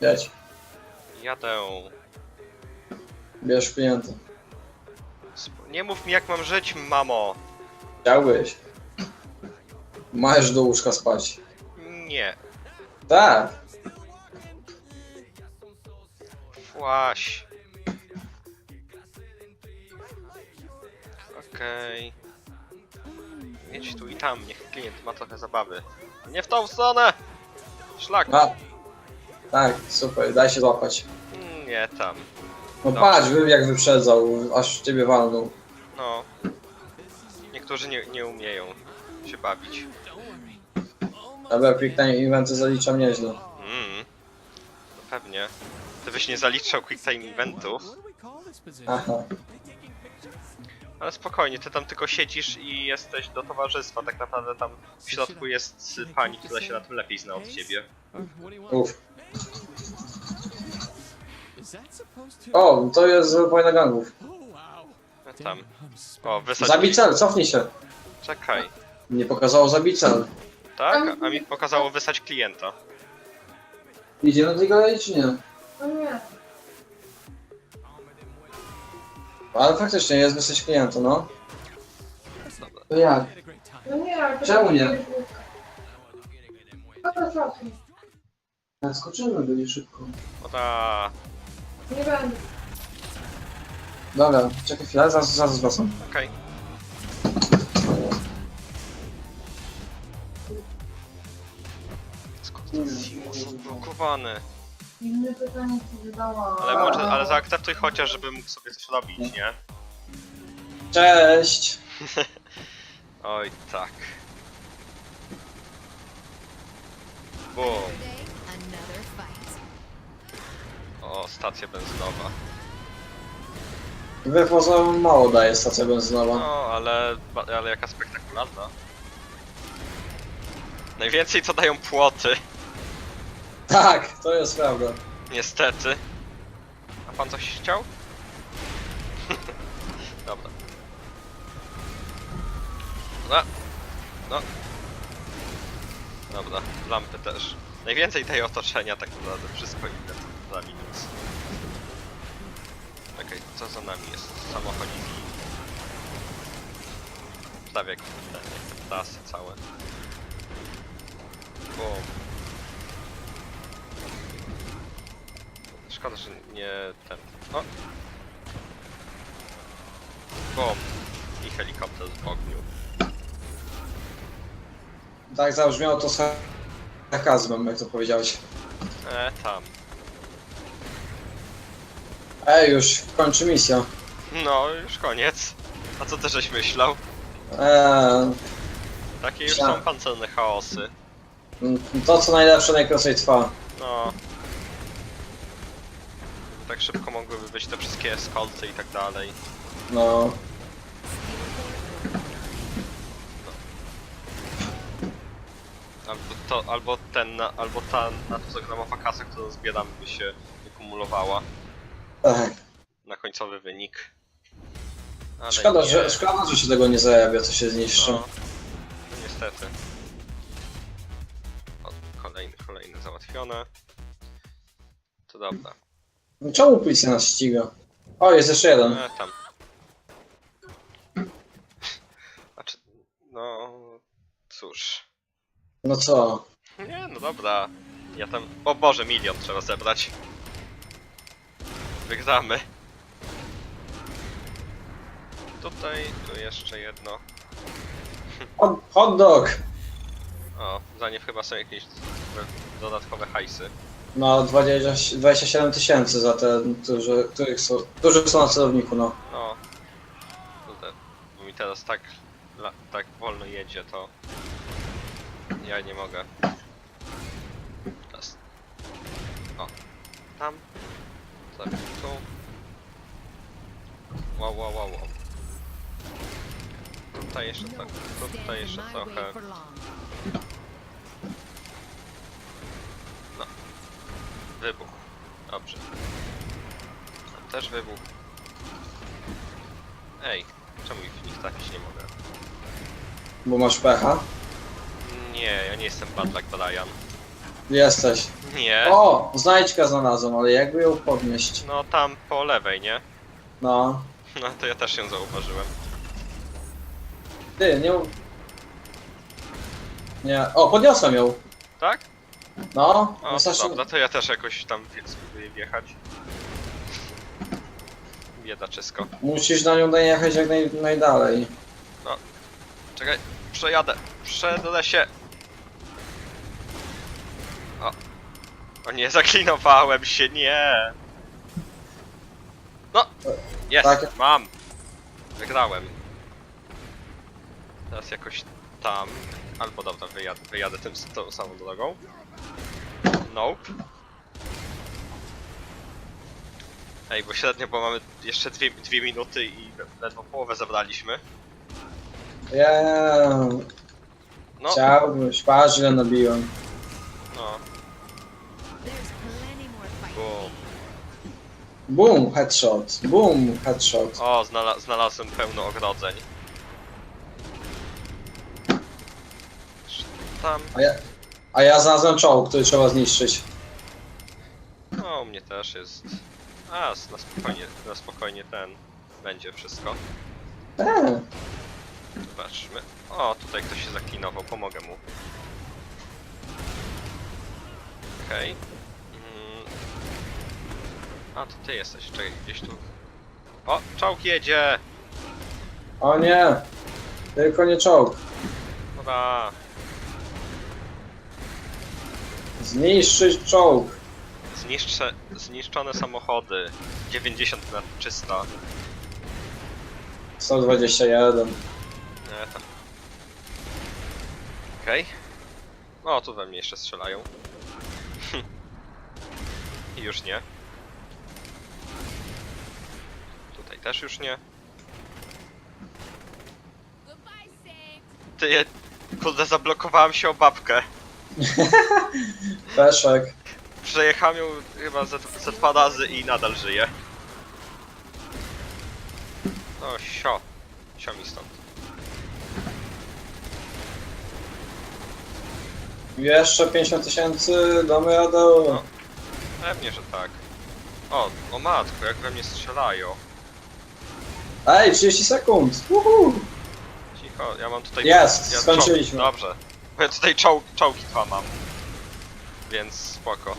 Jedź. Jadę. Bierz. Sp- Nie mów mi jak mam żyć, mamo. Chciałbyś. Masz do łóżka spać. Nie. Tak. Właś. Okej. Jedź tu i tam, niech klient ma trochę zabawy. Nie w tą stronę! Szlak! A. Tak, super, daj się złapać. Mm, Nie tam. No Dobrze. patrz, wy jak wyprzedzał, aż ciebie walnął. No. Niektórzy nie, nie umieją się bawić. Dobra, quick time eventy zaliczam nieźle. Mm. No pewnie. Ty byś nie zaliczał quick time eventów, Aha. ale spokojnie, ty tam tylko siedzisz i jesteś do towarzystwa. Tak naprawdę tam w środku jest pani, która się na tym lepiej zna od ciebie. Uff. O, to jest wojna gangów. No Tam. O, wysadź. Zabij cel, cofnij się. Czekaj. Nie pokazało zabij cel. Tak? A mi pokazało wysać klienta. Idzie na tej galerii czy nie? No nie. Ale faktycznie jest wysłać klienta, no. To jak? No nie, ale to Czemu nie? No to cofnij. Skoczymy byli szybko. Oda. Nie będę. Dobra, czekaj chwilę, zaraz, zaraz wracam. Okej. Skąd ten Simus odblokowany? Inne pytanie ci zadała. Ale może, ale zaakceptuj chociaż, żeby mógł sobie coś robić, nie? Cześć! Oj, tak. Boom. O, stacja benzynowa. Wypoza mało daje stacja benzynowa. No, ale, ale jaka spektakularna. Najwięcej to dają płoty, Tak, to jest prawda. niestety. A pan coś chciał? Dobra. No. No. Dobra, lampy też. Najwięcej tej otoczenia tak naprawdę, wszystko inne za minus. Okej, co za nami jest? Jak te ptasy całe. Boom. Szkoda, że nie ten. O! Boom. I helikopter w ogniu. Tak zabrzmiało to sarkazmem, jak to powiedziałeś. E, tam. Ej, już kończy misja. No, już koniec. A co ty żeś myślał? Eee, Takie już Tak. są pancerne chaosy. to co najlepsze najkrócej trwa. No. Tak szybko mogłyby być te wszystkie eskolty i tak dalej. No. Albo to, albo ten, na- albo ta nadprogramowa kasa, którą zbieramy by się wykumulowała Tak. Na końcowy wynik. Ale Szkoda, nie. że, szkoda, że się tego nie zajawia, co się zniszczy. No, no niestety. O, kolejny, kolejny załatwione. To dobra. Czemu policja nas ściga? O, jest jeszcze jeden. E, tam. Znaczy, no cóż. No co? Nie, no dobra. Ja tam. O Boże, milion trzeba zebrać. Wygramy. Tutaj, tu jeszcze jedno. Hot, hot dog! O, za nie chyba są jakieś dodatkowe hajsy. No, 20, 27 tysięcy za te, którzy, których są, którzy są na celowniku, no. No. Kurde, bo mi teraz tak, la- tak wolno jedzie, to ja nie mogę. Teraz. O, tam. Tu. Wow, wow, wow, wow. Tutaj jeszcze tak, tutaj jeszcze trochę. long. Wybuch. Dobrze. Tam też wybuch. Ej, czemu ich w nich trafić nie mogę? Bo masz pecha. Nie, ja nie jestem bad like Brian. Jesteś? Nie. O! Znajdźkę znalazłem, ale jakby ją podnieść? No tam po lewej, nie? No. No to ja też ją zauważyłem. Ty, nie... Nie. O, podniosłem ją. Tak? No. O, wystarczy- dobra, to ja też jakoś tam spróbuję wjechać. Biedaczysko. Musisz na nią dojechać jak naj, najdalej. Czekaj, przejadę. Przedle się. O. O nie, zaklinowałem się, nie. No. Jest, Tak. mam. Wygrałem. Teraz jakoś tam. Albo dobra, wyjadę, wyjadę tym, tą samą drogą. Nope. Ej, bo średnio, bo mamy jeszcze dwie, dwie minuty i ledwo połowę zabraliśmy. Yeah. No, Chciałbym, ile nabiłem. no, boom. Boom, headshot. Boom, headshot. O, znala znalazłem pełno ogrodzeń. Tam, A ja, a ja znalazłem czołg, który trzeba zniszczyć. no u mnie też jest. A, na spokojnie, na spokojnie ten będzie wszystko. Eee. Zobaczmy. O, tutaj ktoś się zaklinował, pomogę mu. Okej. Mm. A, to ty jesteś, czekaj, gdzieś tu. O, czołg jedzie! O nie! Tylko nie czołg. Dobra, Zniszczyć czołg. Zniszcze, zniszczone samochody. 90 na 300. 121. Nie, to... Okej. O, tu we mnie jeszcze strzelają. I już nie. Tutaj też już nie. Ty, je- kurde, zablokowałem się o babkę. Peszek. Przejechałem ją chyba ze, ze dwa razy i nadal żyje. No, sio. Sio mi stąd. Jeszcze 50 tysięcy, damy radę. No. Pewnie, że tak. O, o matko, jak we mnie strzelają. Ej, 30 sekund! Uhu. Cicho, ja mam tutaj... Jest, ja skończyliśmy. Czołg, dobrze. Bo ja tutaj czołg, czołgi dwa mam. Więc spoko.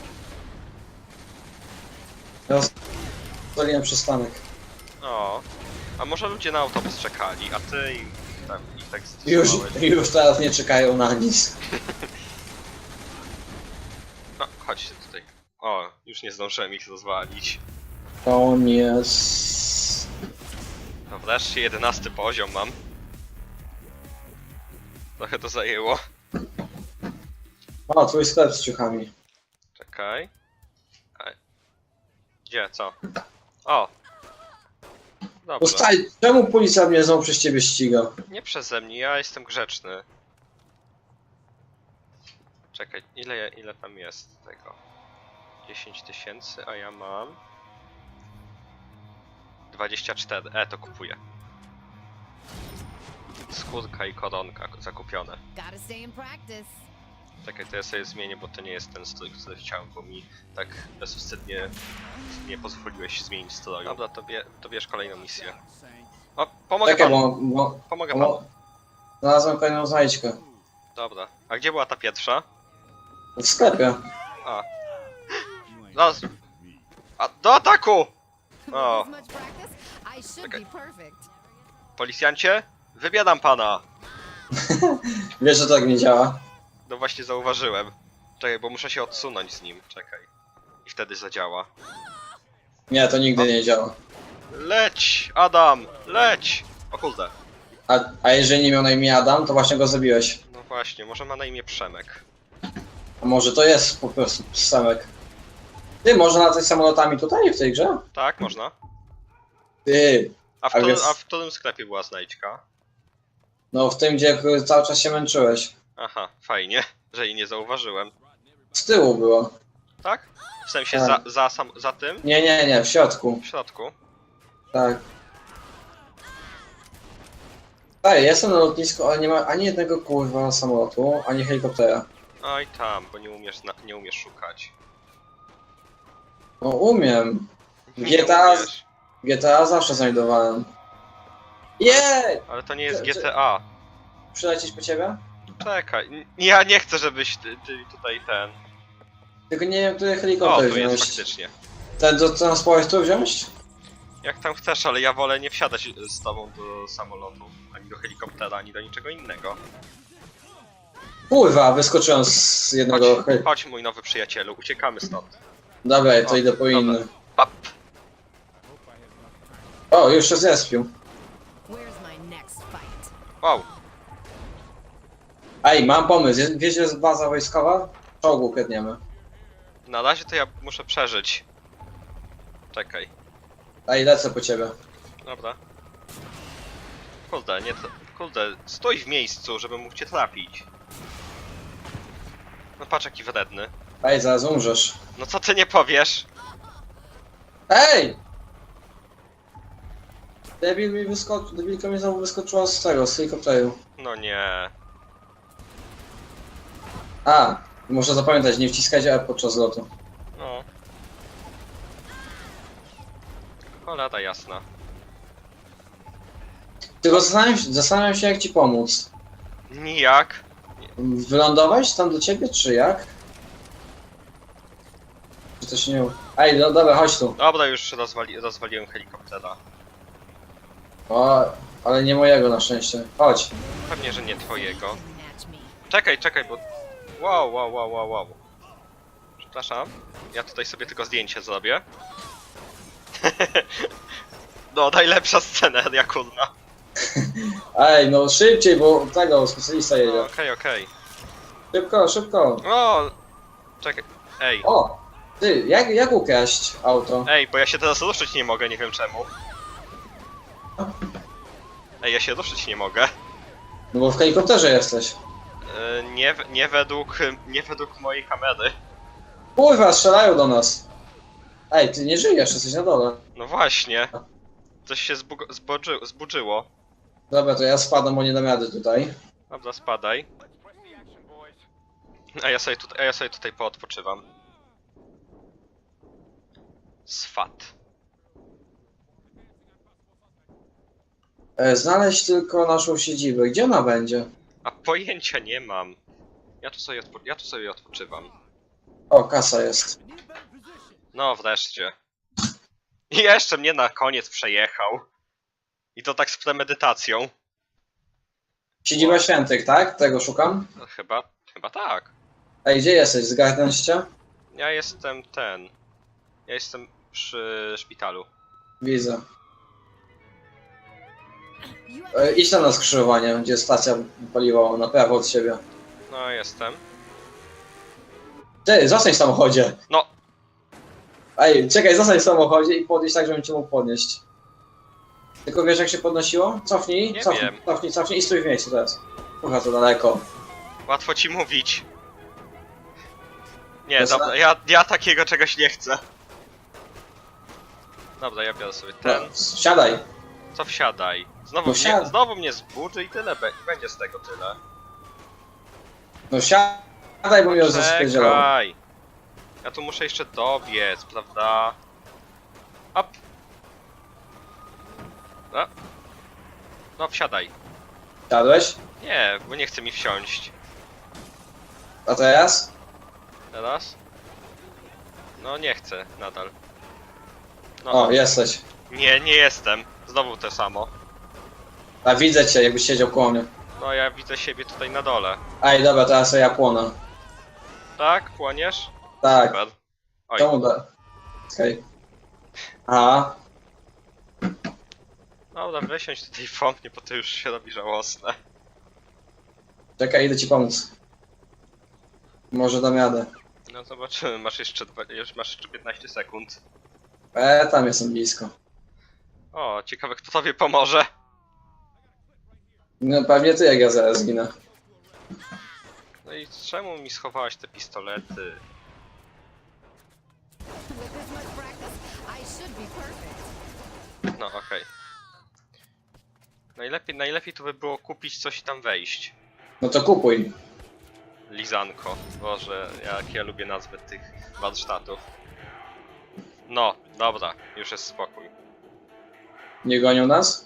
Ja Zostawiłem przystanek. O. A może ludzie na autobus czekali, a ty i tam ich tak Już, już teraz nie czekają na nic. No, chodźcie tutaj. O, już nie zdążyłem ich rozwalić. Koniec. No wreszcie 11 poziom mam. Trochę to zajęło. O, twój sklep z ciuchami. Czekaj. Gdzie, co? O! Dobrze. Ustaj, czemu policja mnie znowu przez ciebie ściga? Nie przeze mnie, ja jestem grzeczny. Czekaj, ile, ile tam jest tego? 10 tysięcy, a ja mam... 24, e to kupuję. Skórka i koronka zakupione. Gotta stay in practice. Czekaj, to ja sobie zmienię, bo to nie jest ten strój, który chciałem, bo mi tak bezwstydnie nie pozwoliłeś zmienić stroju. Dobra, to, bie, to bierz kolejną misję. O, pomogę Czekaj, panu, bo, bo, pomogę panu. bo znalazłem kolejną znajdźkę. Dobra. A gdzie była ta pierwsza? W sklepie. A. No, z- a do ataku! O. Perfect. Policjancie? Wybiadam pana! Wiesz, że tak nie działa? No właśnie zauważyłem. Czekaj, bo muszę się odsunąć z nim. Czekaj. I wtedy zadziała. Nie, to nigdy nie działa. Leć! Adam! Leć! O kurde. A, a jeżeli nie miał na imię Adam, to właśnie go zabiłeś. No właśnie, może ma na imię Przemek. A może to jest po prostu Samek. Ty, można latać samolotami tutaj w tej grze? Tak, można. Ty, A w, A którym, więc- a w którym sklepie była znajdźka? no w tym, gdzie cały czas się męczyłeś. Aha, fajnie, że jej nie zauważyłem. Z tyłu było. Tak? W sensie Tak. za, za, sam, za tym? Nie, nie, nie, w środku. W środku? Tak. Ej, jestem na lotnisku, ale nie ma ani jednego kurwa samolotu, ani helikoptera. Oj tam, bo nie umiesz, zna- nie umiesz szukać. No umiem. GTA umiesz. GTA zawsze znajdowałem. Jej! Ale to nie jest Czy- czy- GTA. Przylecieć po ciebie? Czekaj, n- ja nie chcę, żebyś ty, ty tutaj ten... Tylko nie wiem, który O, helikopter tu jest wziąć. faktycznie. Ten do transportu wziąć? Jak tam chcesz, ale ja wolę nie wsiadać z tobą do samolotu, ani do helikoptera, ani do niczego innego. Kurwa, wyskoczyłem z jednego heli... chodź mój nowy przyjacielu, uciekamy stąd. Dobra, to O, idę po inny. Pap! O, już się zespił. Where's my next fight? Wow, Ej, mam pomysł. Jest- Wiesz, że jest baza wojskowa? Czołgu kradniemy. na razie to ja muszę przeżyć. Czekaj, Ej, lecę po ciebie. dobra. Kurde, nie to... Kurde, stój w miejscu, żeby mógł cię trafić. No patrz jaki wredny. Ej, zaraz umrzesz. No co ty nie powiesz? Ej! Debil mi wyskoczył, debilka mi znowu wyskoczyła z tego, z helikopteru. No nie. A, muszę zapamiętać, nie wciskajcie E podczas lotu. No. Cholera jasna. Tylko zastanawiam się, zastanawiam się jak ci pomóc. Nijak. Wylądować tam do ciebie, czy jak? Się nie... Ej, no dobra, chodź tu. Dobra, już rozwali, rozwaliłem helikoptera. O, ale nie mojego na szczęście. Chodź. Pewnie, że nie twojego. Czekaj, czekaj, bo... Wow, wow, wow, wow, wow. Przepraszam. Ja tutaj sobie tylko zdjęcie zrobię. no, najlepsza sceneria, kurna. Ej, no szybciej, bo tego specjalista No, jedzie. Okej, okej. Szybko, szybko. O! Czekaj. Ej, O! Ty, jak, jak ukraść auto? ej, bo ja się teraz ruszyć nie mogę, nie wiem czemu. Ej, ja się ruszyć nie mogę. No bo w helikopterze jesteś. E, nie, w- nie według, nie według mojej kamery. Kurwa, strzelają do nas. Ej, ty nie żyjesz, jesteś na dole. No właśnie. Coś się zbug- zbodzy- zburzyło. Dobra, to ja spadam, bo nie dam rady tutaj. Dobra, spadaj. A ja sobie tutaj, a ja sobie tutaj poodpoczywam. Swat. E, znaleźć tylko naszą siedzibę. Gdzie ona będzie? A pojęcia nie mam. Ja tu sobie, odpo- ja tu sobie odpoczywam. O, kasa jest. No wreszcie. I jeszcze mnie na koniec przejechał. I to tak z premedytacją. Siedziba świętych, tak? Tego szukam. No, chyba, chyba tak. Ej, gdzie jesteś? Zgarnęliście? Ja jestem ten. Ja jestem przy szpitalu. Widzę. E, idź tam na skrzyżowanie, gdzie stacja paliwowa, na prawo od siebie. No jestem. Ty, zostań w samochodzie. No. Ej, czekaj, zostań w samochodzie i podnieś tak, żebym cię mógł podnieść. Tylko wiesz jak się podnosiło? Cofnij, Nie cofnij, wiem. cofnij, cofnij i stój w miejscu teraz. Kurwa, to daleko. Łatwo ci mówić. Nie, dobra, ja, ja takiego czegoś nie chcę. Dobra, ja biorę sobie No, ten. siadaj. Co wsiadaj? Znowu, No mnie, znowu mnie zburzy i tyle be- będzie z tego tyle. No siadaj, bo zaspierdzielał. Czekaj! Ja tu muszę jeszcze dobiec, prawda? Hop! No. No, wsiadaj. Siadłeś? Nie, bo nie chce mi wsiąść. A teraz? Teraz? No, nie chcę nadal. No, O, jesteś. nie, nie jestem. Znowu to samo. A widzę cię, jakbyś siedział koło mnie. No, ja widzę siebie tutaj na dole. Ej, dobra, teraz ja płonę. Tak? Płoniesz? Tak, Super. Oj, czemu da? Okej. A, dobra, wysiądź tutaj po mnie, bo to już się robi żałosne. czekaj, idę ci pomóc. Może dam radę. No zobaczymy, masz jeszcze, dwa, już masz jeszcze 15 sekund. E, tam jestem blisko. O, ciekawe kto tobie pomoże. No pewnie ty, jak ja zaraz zginę. No i czemu mi schowałaś te pistolety? with this much practice, I should be perfect. No okej. Najlepiej, najlepiej to by było kupić coś i tam wejść. No to kupuj. Lizanko. Boże, jak ja lubię nazwy tych warsztatów. No, dobra, już jest spokój. Nie gonią nas?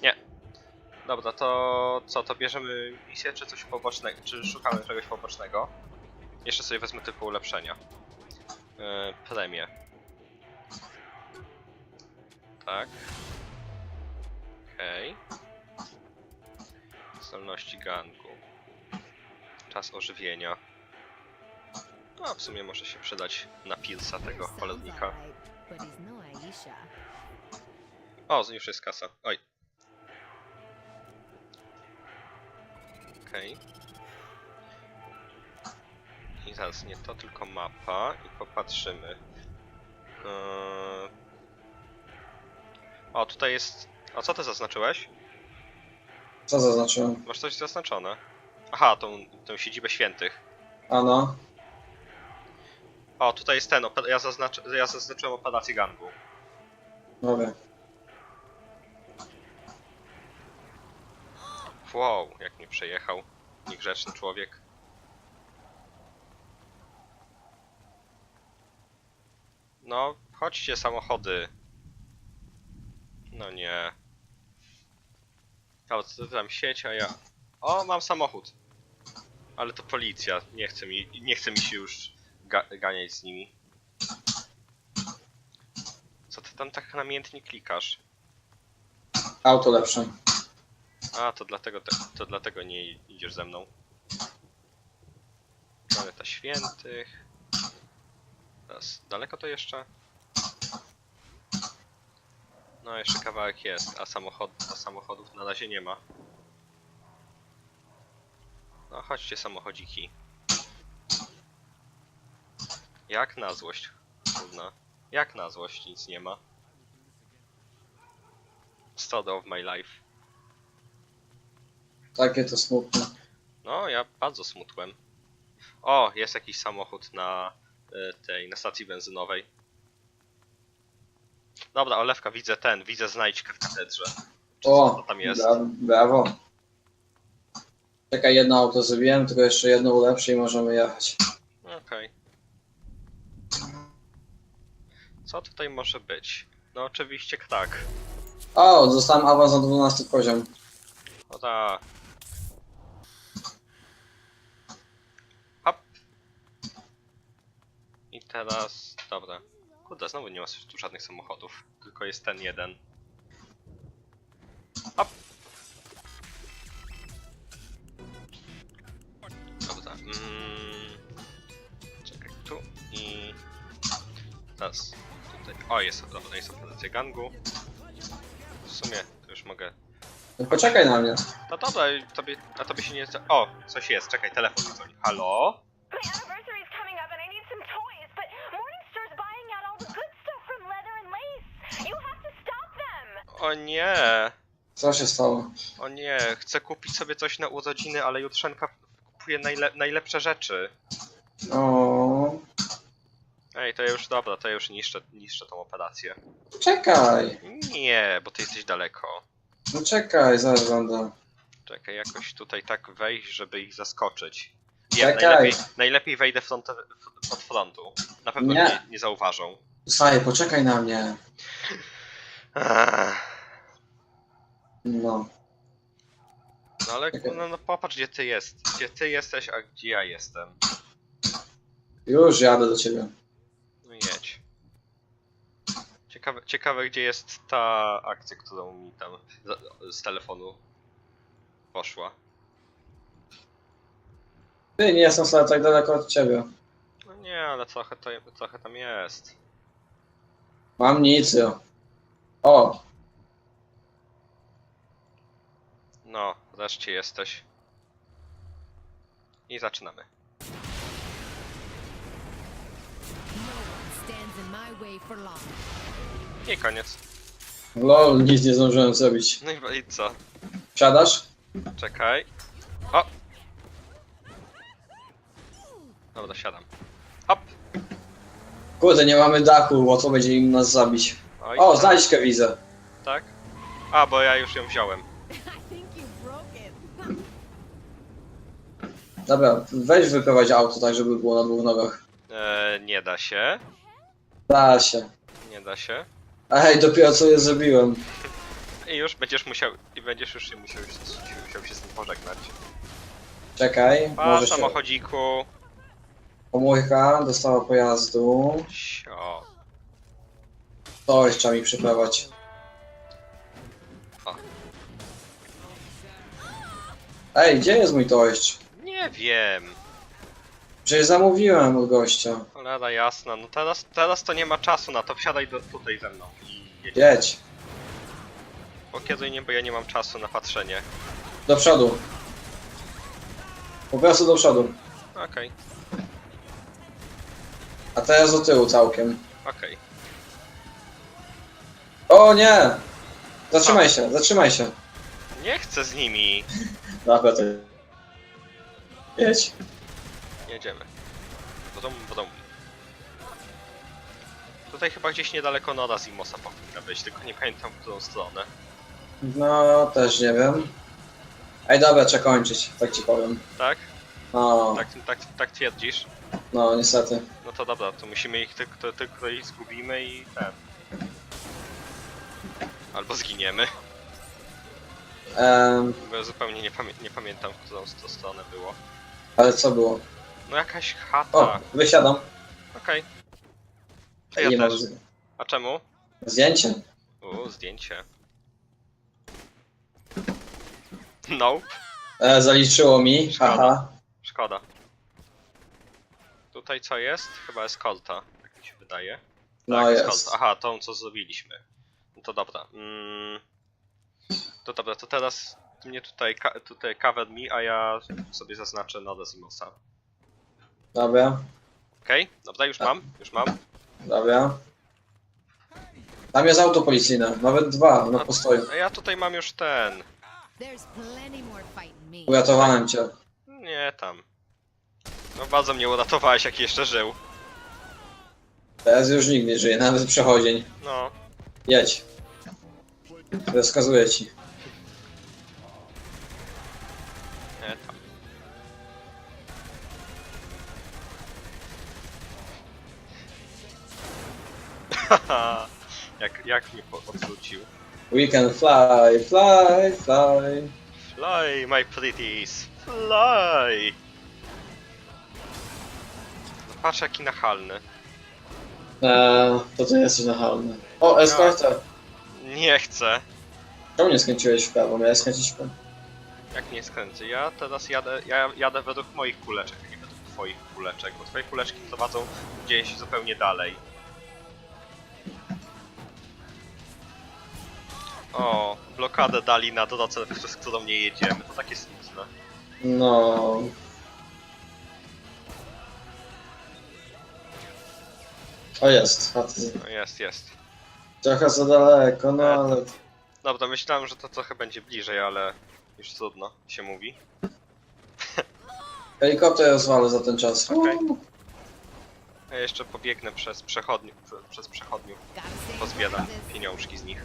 Dobra, to co, to bierzemy misję, czy coś pobocznego, czy szukamy czegoś pobocznego? Jeszcze sobie wezmę tylko ulepszenia. Yy, premię. Tak. Okej. Zdolności gangu. Czas ożywienia. No, w sumie może się przydać na pilsa tego Sounds no Aisha. O, już jest kasa. Oj. Okej. I zaraz nie to, tylko mapa i popatrzymy. Eee... O, tutaj jest... A co ty zaznaczyłeś? Co zaznaczyłem? Masz coś zaznaczone? Aha, tą, tą siedzibę świętych. A no. O, tutaj jest ten, ope- ja, zaznaczy, ja zaznaczyłem operację gangu. Dobra. Wow, jak mnie przejechał. Niegrzeczny człowiek. No, chodźcie samochody. No nie. Co tam sieć, a ja... O, mam samochód. Ale to policja, nie chce mi, nie chce mi się już ga ganiać z nimi. Co ty tam tak namiętnie klikasz? Auto lepsze. A, to dlatego, te, to dlatego nie idziesz ze mną. Planeta Świętych. Teraz, daleko to jeszcze? No, jeszcze kawałek jest, a, samochod, a samochodów na razie nie ma. No, chodźcie samochodziki. Jak na złość? Trudna. Jak na złość nic nie ma. Story of my life. Takie to smutne. No, ja bardzo smutłem. O, jest jakiś samochód na y, tej, na stacji benzynowej. Dobra, Olewka, widzę ten, widzę znajdźkę w katedrze. Czy co O, to tam jest? bra brawo. Czekaj, jedno auto zrobiłem, tylko jeszcze jedno ulepszę i możemy jechać. Okej. Co tutaj może być? No oczywiście tak. O, dostałem awans na 12 poziom. No tak. Hop. I teraz, dobra. Kurde, znowu nie ma tu żadnych samochodów. Tylko jest ten jeden. Hop. Dobra. Mm. Teraz tutaj. O, jest, dobra, jest operacja gangu. W sumie, to już mogę No poczekaj na mnie. no dobra, tobie, a tobie się nie... O, coś jest, czekaj, telefon dzwoni. Halo? My anniversary is coming up and I need some toys, but Morningstar's buying out all the good stuff from leather and lace. You have to stop them. O nie, Co się stało? o nie, chcę kupić sobie coś na urodziny, ale Jutrzenka kupuje najle najlepsze rzeczy. O, Ej, to ja już, dobra, to ja już niszczę, niszczę tą operację. czekaj. Nie, bo ty jesteś daleko. No czekaj, zaraz będę. Czekaj, jakoś tutaj tak wejść, żeby ich zaskoczyć. Czekaj. najlepiej, najlepiej wejdę front, od frontu. Na pewno Nie. nie, nie zauważą. Słuchaj, poczekaj na mnie. No. No ale no, no popatrz gdzie ty jest. Gdzie ty jesteś, a gdzie ja jestem. Już jadę do ciebie. No jedź. Ciekawe, ciekawe gdzie jest ta akcja, którą mi tam z telefonu poszła. Ty, nie jestem wcale tak daleko od ciebie. No nie, ale trochę, to, trochę tam jest. Mam nic. O, No, wreszcie jesteś. I zaczynamy. No one stands in my way for long. I koniec. lol, nic nie zdążyłem zrobić. No i, i co? Wsiadasz? Czekaj. O! Dobra, siadam. Hop! Kurde, nie mamy dachu, łatwo będzie im nas zabić. Oj, O, tak. znajdźkę widzę. Tak? A, bo ja już ją wziąłem. I think you broke it. Dobra, weź wyprowadź auto tak, żeby było na dwóch nogach. E, nie da się. Da się. Nie da się. Ej, dopiero co je zrobiłem. I już będziesz musiał. I będziesz już się musiał, musiał się z tym pożegnać. Czekaj, Pa, może się... samochodziku. Pomójka dostała pojazdu. Sio. Jeszcze trzeba mi przyprawać. O. Ej, gdzie jest mój tość? Nie wiem. Przecież zamówiłem od gościa. Cholera jasna. No teraz, teraz to nie ma czasu na to. Wsiadaj do, tutaj ze mną i jedź. Jedź. Bo kiedy nie, bo ja nie mam czasu na patrzenie. Do przodu. Po prostu do przodu. Okej, A teraz do tyłu całkiem. okej. O nie! Zatrzymaj się, zatrzymaj się. Nie chcę z nimi. Dobra, to... Jedź. Jedziemy. Brom, brom. Tutaj chyba gdzieś niedaleko Nora Zimosa powinna być, tylko nie pamiętam w którą stronę. No, też nie wiem. Ej, dobra, trzeba kończyć, tak ci powiem. Tak? No, Tak, tak, tak twierdzisz? no niestety. No to dobra, to musimy ich tylko, tylko ich zgubimy i ten. Albo zginiemy. Em, Bo ja zupełnie nie, pamię nie pamiętam, w którą to stronę było. ale co było? No jakaś O, chata. wysiadam. Okej. To Ja nie mam też. z- A czemu? zdjęcie. U, zdjęcie. Nope. E, zaliczyło mi, Szkoda. haha. Szkoda. Tutaj co jest? Chyba eskolta, jak mi się wydaje. No tak, jest. eskolta. Aha, tą co zrobiliśmy. No to dobra. Mm. To dobra, to teraz mnie tutaj, ka- tutaj cover me, a ja sobie zaznaczę Noda Zimosa. Dobra, Okej? Dobra, już mam, już mam. dobra. Tam jest auto policyjne, nawet dwa na postoju. A ja tutaj mam już ten. There's plenty more fighting me. Uratowałem cię. Nie tam. No bardzo mnie uratowałeś, jak jeszcze żył. Teraz już nikt nie żyje, nawet przechodzień. No. Jedź. Rozkazuję ci. Haha, jak, jak mnie po- odwrócił. We can fly, fly, fly. Fly, my pretties, fly! No patrz jaki nachalny. Eee, to ty jesteś nachalny. O, eskorta. Nie chcę. Czemu nie skręciłeś w prawo? Miałeś skręcić w prawo. Jak nie skręcę? Ja teraz jadę, ja jadę według moich kuleczek, a nie według twoich kuleczek, bo twoje kuleczki prowadzą gdzieś zupełnie dalej. O, blokadę dali na drodze, przez którą nie jedziemy, to takie smutne. No. O jest, chaty. No jest, jest. Trochę za daleko, no ale... Dobra, myślałem, że to trochę będzie bliżej, ale już trudno się mówi. Helikopter rozwalę za ten czas. Okej. Ja jeszcze pobiegnę przez przechodniów, prze- przez przechodniów, pozbieram pieniążki z nich.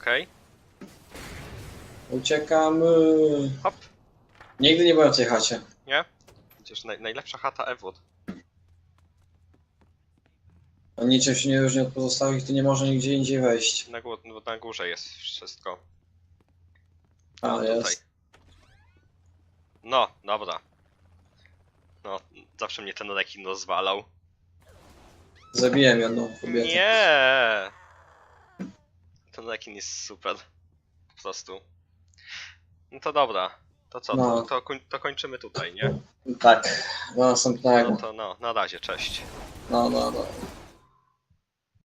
Okej, Uciekamy. hop, Nigdy nie byłem w tej chacie. nie? Przecież naj, najlepsza chata ever. On niczym się nie różni od pozostałych, tu nie może nigdzie indziej wejść. Na, gó- no, na górze jest wszystko. A, tutaj. jest. No, dobra. No, zawsze mnie ten rekin rozwalał. Zabiłem jedną kobietę. Nie! Ten rekin jest super. Po prostu. No to dobra. To co, No. to, to, koń, to kończymy tutaj, nie? Tak, do następnego. No to no, na razie, cześć. No, no, no.